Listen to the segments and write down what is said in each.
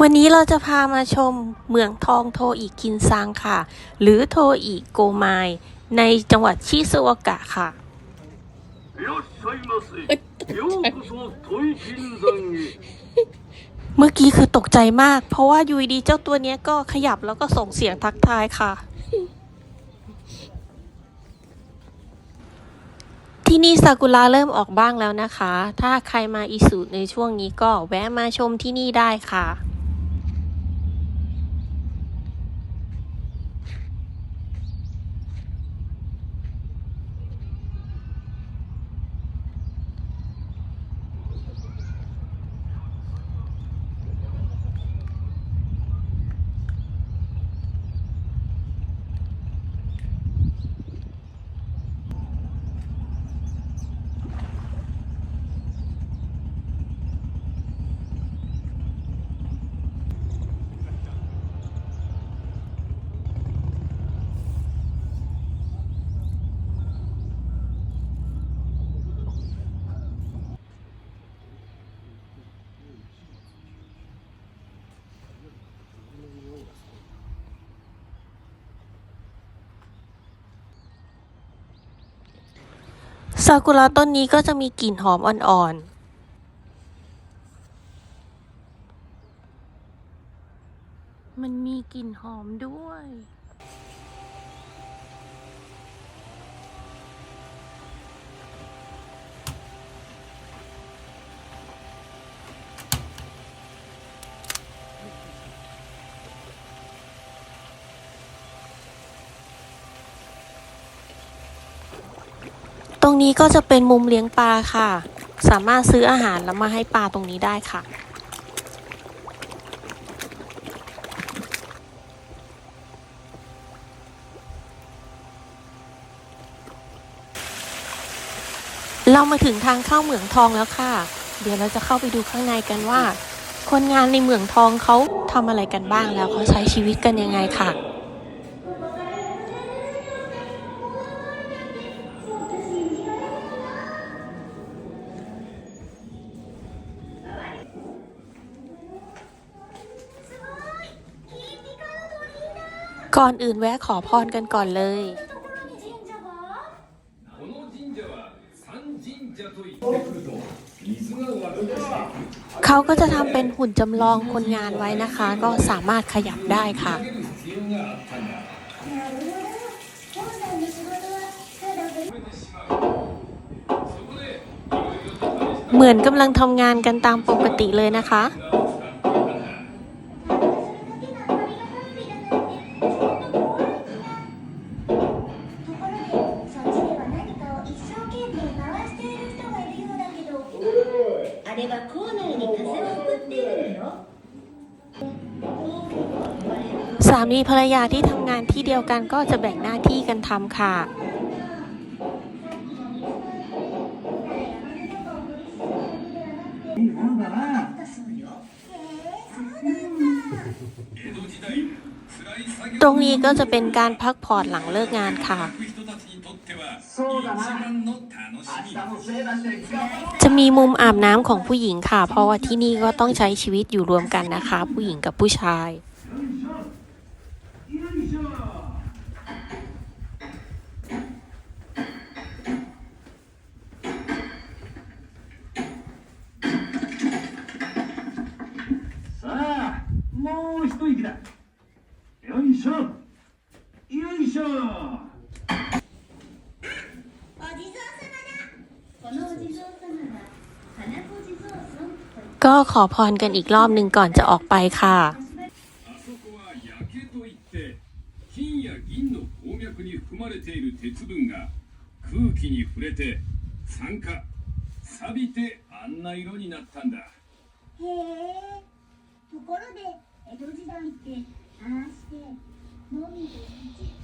วันนี้เราจะพามาชมเมืองทองโทอิกินซังค่ะ หรือโทอิโกมายในจังหวัดชิซูโอกะค่ะ เมื่อกี้คือตกใจมาก เพราะว่ายูดีเจ้าตัวนี้ก็ขยับแล้วก็ส่งเสียงทักทายค่ะ ที่นี่ซากุระเริ่มออกบ้างแล้วนะคะ ถ้าใครมาอิสุในช่วงนี้ก็แวะมาชมที่นี่ได้ค่ะ ซากุระต้นนี้ก็จะมีกลิ่นหอมอ่อนๆมันมีกลิ่นหอมด้วย ตรงนี้ก็จะเป็นมุมเลี้ยงปลาค่ะ สามารถซื้ออาหารแล้วมาให้ปลาตรงนี้ได้ค่ะ เรามาถึงทางเข้าเหมืองทองแล้วค่ะ เดี๋ยวเราจะเข้าไปดูข้างในกันว่า คนงานในเหมืองทองเขาทำอะไรกันบ้างแล้วเขาใช้ชีวิตกันยังไงค่ะ ก่อนอื่นแวะขอพรกันก่อนเลย เขาก็จะทำเป็นหุ่นจำลองคนงานไว้นะคะ ก็สามารถขยับได้ค่ะ เหมือนกำลังทำงานกันตามปกติเลยนะคะ มีภรรยาที่ทำงานที่เดียวกันก็จะแบ่งหน้าที่กันทำค่ะ ตรงนี้ก็จะเป็นการพักผ่อนหลังเลิกงานค่ะ จะมีมุมอาบน้ำของผู้หญิงค่ะ เพราะว่าที่นี่ก็ต้องใช้ชีวิตอยู่รวมกันนะคะ ผู้หญิงกับผู้ชาย さあ、もう一息だ。よいしょ。よいしょ。お地蔵様だこのお地蔵様は花子地蔵尊とい ก็ขอพรกันอีกรอบหนึ่งก่อนจะออกไปค่ะ 含まれている鉄分が空気に触れて酸化錆びてあんな色になったんだへえところで江戸時代ってああしてもみじ道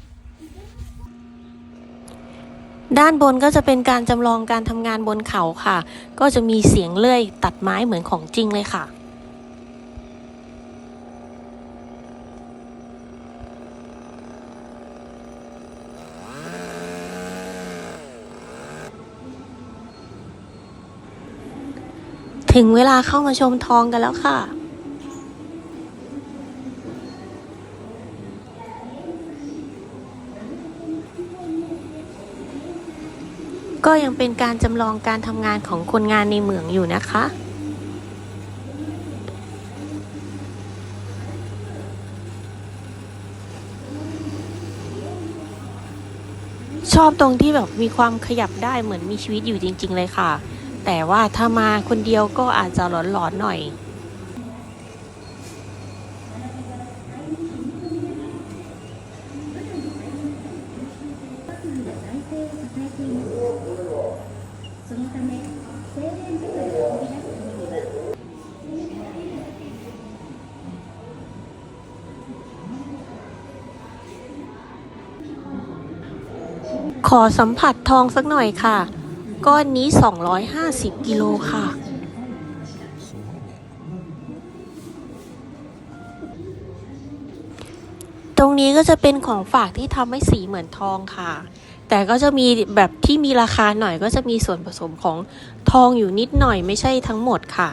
ด้านบนก็จะเป็นการจำลองการทำงานบนเขาค่ะ ก็จะมีเสียงเลื่อยตัดไม้เหมือนของจริงเลยค่ะ ถึงเวลาเข้ามาชมทองกันแล้วค่ะ ก็ยังเป็นการจำลองการทำงานของคนงานในเหมืองอยู่นะคะชอบตรงที่แบบมีความขยับได้เหมือนมีชีวิตอยู่จริง ๆ เลยค่ะ แต่ว่าถ้ามาคนเดียวก็อาจจะหลอนๆหน่อยขอสัมผัสทองสักหน่อยค่ะ ก้อนนี้ 250 กิโลค่ะ ตรงนี้ก็จะเป็นของฝากที่ทำให้สีเหมือนทองค่ะ แต่ก็จะมีแบบที่มีราคาหน่อยก็จะมีส่วนผสมของทองอยู่นิดหน่อยไม่ใช่ทั้งหมดค่ะ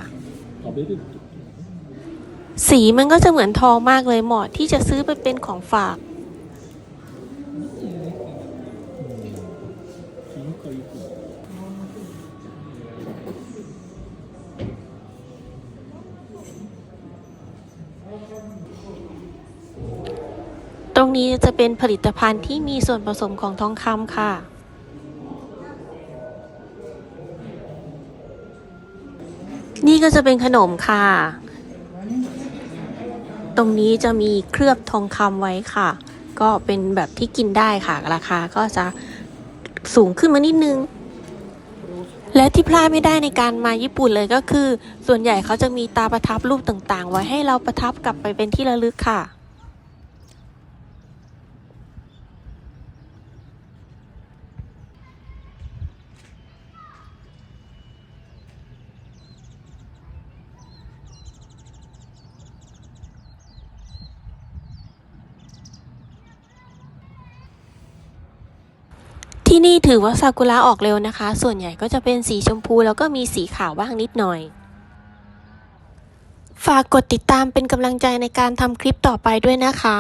สีมันก็จะเหมือนทองมากเลยเหมาะที่จะซื้อไปเป็นของฝาก ตรงนี้จะเป็นผลิตภัณฑ์ที่มีส่วนผสมของทองคำค่ะ นี่ก็จะเป็นขนมค่ะ ตรงนี้จะมีเคลือบทองคำไว้ค่ะ ก็เป็นแบบที่กินได้ค่ะ ราคาก็จะสูงขึ้นมานิดนึง และที่พลาดไม่ได้ในการมาญี่ปุ่นเลยก็คือ ส่วนใหญ่เขาจะมีตาประทับรูปต่างๆ ไว้ให้เราประทับกลับไปเป็นที่ระลึกค่ะ ที่นี่ถือว่าซากุระออกเร็วนะคะ ส่วนใหญ่ก็จะเป็นสีชมพูแล้วก็มีสีขาวบ้างนิดหน่อย ฝากกดติดตามเป็นกำลังใจในการทำคลิปต่อไปด้วยนะคะ